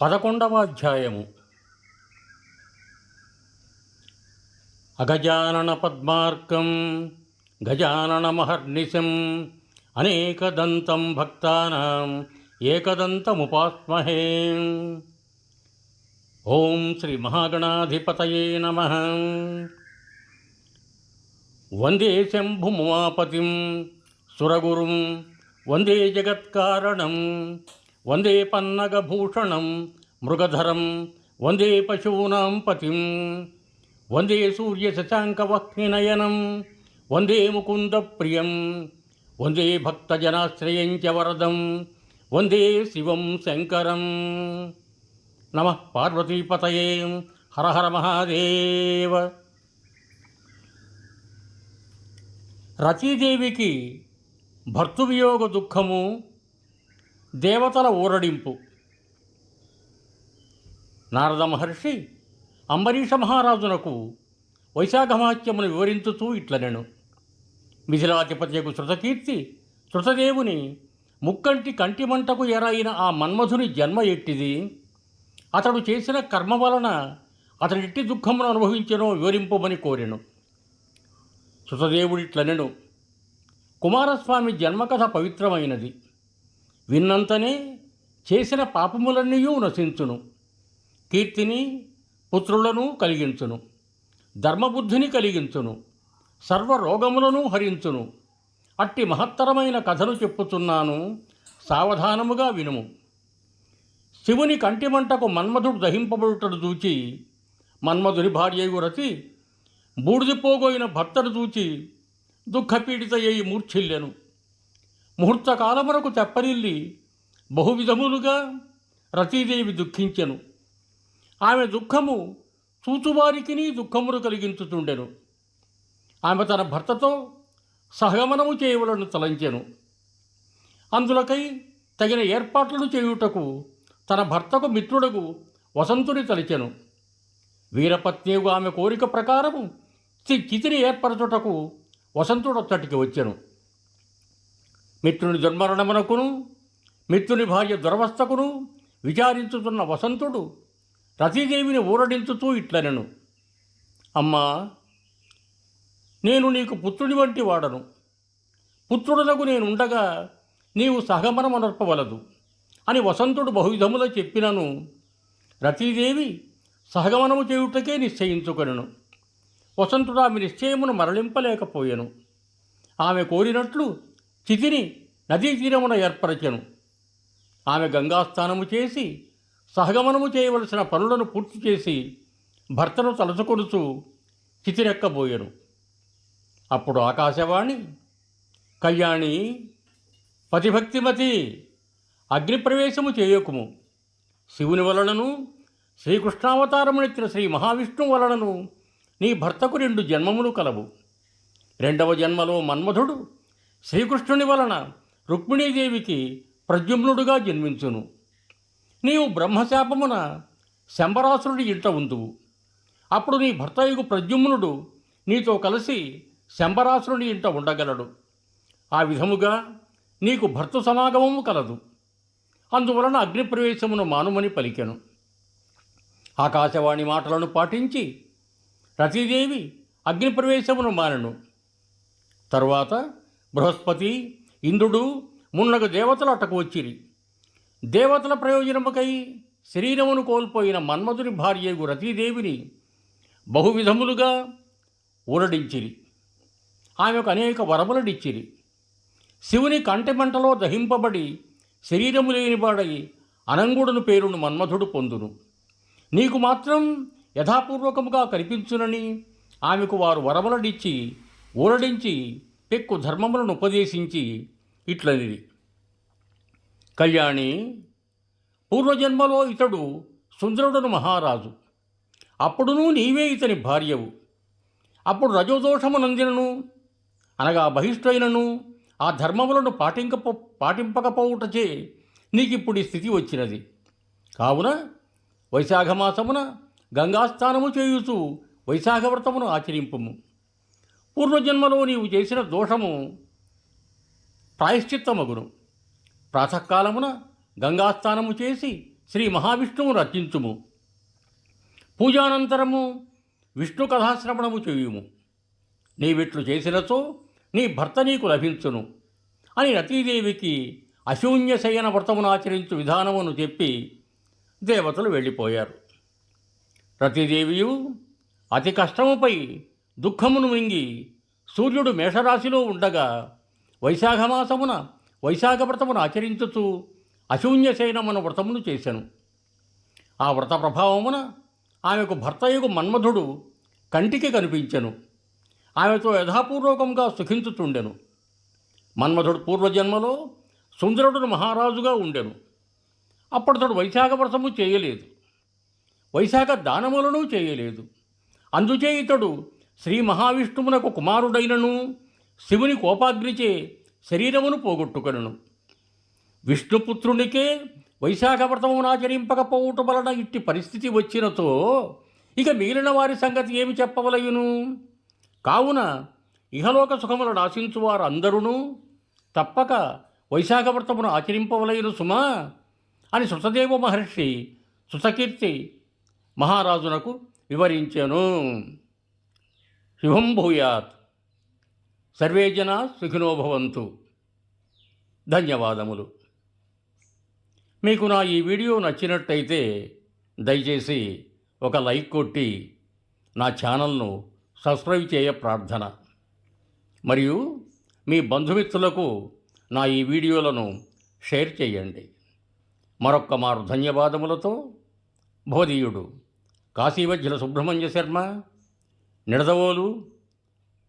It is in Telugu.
పదకొండవ అధ్యాయము. అగజానన పద్మార్కం గజానన మహర్నిశం అనేకదంతం భక్తానాం ఏకదంతముపాస్మహే. ఓం శ్రీ మహాగణాధిపతయే నమ. వందే శంభుమాపతిం సురగురుం వందే జగత్కారణం వందే పన్నగభూషణం మృగధరం వందే పశూనాం పతిం. వందే సూర్య శశాంకవక్నయనం వందే ముకుంద ప్రియం. వందే భక్తజనాశ్రయంచ వరదం. వందే శివం శంకరం. నమ పార్వతీపతయే. హర హర మహాదేవ. రతీదేవికి భర్తృవియోగ దుఃఖము దేవతల ఊరడింపు. నారద మహర్షి అంబరీష మహారాజునకు వైశాఖమాత్యమును వివరించుతూ ఇట్లనెను. మిథిలాధిపత్యకు శృతకీర్తి శృతదేవుని ముక్కంటి కంటి మంటకు ఎరైన ఆ మన్మధుని జన్మ ఎట్టిది? అతడు చేసిన కర్మ వలన అతడిట్టి దుఃఖమును అనుభవించెనో వివరింపమని కోరెను. శృతదేవుడిట్లనెను కుమారస్వామి జన్మకథ పవిత్రమైనది. విన్నంతనే చేసిన పాపములన్నీ నశించును. కీర్తిని పుత్రులను కలిగించును ధర్మబుద్ధిని కలిగించును సర్వ రోగములను హరించును. అట్టి మహత్తరమైన కథను చెప్పుతున్నాను సావధానముగా వినుము. శివుని కంటిమంటకు మన్మధుడు దహింపబడుటను చూచి మన్మధుని భార్యయు రతి బూడిదిపోగోయిన భర్తను చూచి దుఃఖపీడితయ్యి మూర్ఛిల్లెను. ముహూర్తకాలమునకు తెప్పరిల్లి బహువిధములుగా రతీదేవి దుఃఖించెను. ఆమె దుఃఖము చూచువారికిని దుఃఖమును కలిగించుతుండెను ఆమె తన భర్తతో సహగమనము చేయవలను తలంచెను. అందులకై తగిన ఏర్పాట్లను చేయుటకు తన భర్తకు మిత్రుడకు వసంతుని తలిచెను. వీరపత్నియుగు ఆమె కోరిక ప్రకారము చి- చితిని ఏర్పరచుటకు వసంతుడొత్తటికి వచ్చెను. మిత్రుని దుర్మరణమునకును మిత్రుని భార్య దురవస్థకును విచారించుతున్న వసంతుడు రతీదేవిని ఊరడించుతూ ఇట్లనెను. అమ్మా నేను నీకు పుత్రుడి వంటి వాడను. పుత్రుడనకు నేనుండగా నీవు సహగమనమనర్పవలదు అని వసంతుడు బహువిధముల చెప్పినను. రతీదేవి సహగమనము చేయుటకే నిశ్చయించుకొనెను. వసంతుడు ఆమె నిశ్చయమును మరలింపలేకపోయాను. ఆమె కోరినట్లు చితిని నదీ తీరమున ఏర్పరచెను. ఆమె గంగాస్నానము చేసి సహగమనము చేయవలసిన పనులను పూర్తి చేసి భర్తను తలచుకొనుచు చితిరెక్కబోయెను. అప్పుడు ఆకాశవాణి కళ్యాణి పతిభక్తిమతి అగ్నిప్రవేశము చేయకుము. శివుని వలనను శ్రీకృష్ణావతారమునెత్తిన శ్రీ మహావిష్ణువు వలనను నీ భర్తకు రెండు జన్మములు కలవు. రెండవ జన్మలో మన్మధుడు శ్రీకృష్ణుని వలన రుక్మిణీదేవికి ప్రద్యుమ్నుడుగా జన్మించును. నీవు బ్రహ్మశాపమున శంబరాసురుడి ఇంట ఉందువు. అప్పుడు నీ భర్తయుగు ప్రద్యుమ్నుడు నీతో కలిసి శంబరాసురుని ఇంట ఉండగలడు. ఆ విధముగా నీకు భర్త సమాగమము కలదు. అందువలన అగ్నిప్రవేశమును మానుమని పలికెను. ఆకాశవాణి మాటలను పాటించి రతీదేవి అగ్నిప్రవేశమును మానెను. తరువాత బృహస్పతి ఇంద్రుడు మున్నగు దేవతలు అటకు వచ్చిరి. దేవతల ప్రయోజనముకై శరీరమును కోల్పోయిన మన్మధుని భార్యగు రతీదేవిని బహువిధములుగా ఊరడించిరి. ఆమెకు అనేక వరములనిచ్చిరి. శివుని కంటెమంటలో దహింపబడి శరీరము లేనివాడై అనంగుడను పేరును మన్మధుడు పొందును. నీకు మాత్రం యథాపూర్వకముగా కనిపించునని ఆమెకు వారు వరములనిచ్చి ఊరడించి పెక్కు ధర్మములను ఉపదేశించి ఇట్లనిది కళ్యాణి పూర్వజన్మలో ఇతడు సుందరుడను మహారాజు. అప్పుడును నీవే ఇతని భార్యవు. అప్పుడు రజోదోషము నందినను అనగా బహిష్ఠైనను ఆ ధర్మములను పాటింక పాటింపకపోవుటచే నీకిప్పుడు ఈ స్థితి వచ్చినది. కావున వైశాఖమాసమున గంగాస్థానము చేయుచు వైశాఖ వ్రతమును ఆచరింపుము. పూర్వజన్మలో నీవు చేసిన దోషము ప్రాయశ్చిత్తమగును. ప్రాతకాలమున గంగాస్నానము చేసి శ్రీ మహావిష్ణువు రచించుము పూజానంతరము విష్ణు కథాశ్రవణము చేయుము. నీవిట్లు చేసినచో నీ భర్త నీకు లభించును అని రతీదేవికి అశూన్య శయన వ్రతమును ఆచరించు విధానమును చెప్పి దేవతలు వెళ్ళిపోయారు. రతీదేవియు అతి కష్టముపై దుఃఖమును మింగి సూర్యుడు మేషరాశిలో ఉండగా వైశాఖమాసమున వైశాఖ వ్రతమును ఆచరించుచు అశూన్యశైనమన వ్రతమును చేశాను ఆ వ్రత ప్రభావమున ఆమెకు భర్తయుగు మన్మధుడు కంటికి కనిపించెను. ఆమెతో యథాపూర్వకంగా సుఖించుతుండెను మన్మధుడు పూర్వజన్మలో సుందరుడు మహారాజుగా ఉండెను. అప్పటితోడు వైశాఖ వ్రతము చేయలేదు. వైశాఖ దానములను చేయలేదు. అందుచే ఇతడు శ్రీ మహావిష్ణువునకు కుమారుడైనను శివుని కోపాగ్నిచే శరీరమును పోగొట్టుకొనను. విష్ణుపుత్రునికే వైశాఖ వ్రతమును ఆచరింపకపోవటం వలన ఇట్టి పరిస్థితి వచ్చినతో ఇక మిగిలిన వారి సంగతి ఏమి చెప్పవలయును? కావున ఇహలోక సుఖములను ఆశించువారు అందరూ తప్పక వైశాఖ వ్రతమును ఆచరింపవలయును సుమా అని సుతదేవ మహర్షి సుతకీర్తి మహారాజునకు వివరించెను. శుభం భూయాత్. సర్వే జనా సుఖినోభవంతు ధన్యవాదములు. మీకు నా ఈ వీడియో నచ్చినట్టయితే దయచేసి ఒక లైక్ కొట్టి నా ఛానల్ను సబ్స్క్రైబ్ చేయ ప్రార్థన. మరియు మీ బంధుమిత్రులకు నా ఈ వీడియోలను షేర్ చేయండి. మరొక్క మారు ధన్యవాదములతో బోధీయుడు కాశీవజ్జల సుబ్రహ్మణ్య శర్మ నిడదవోలు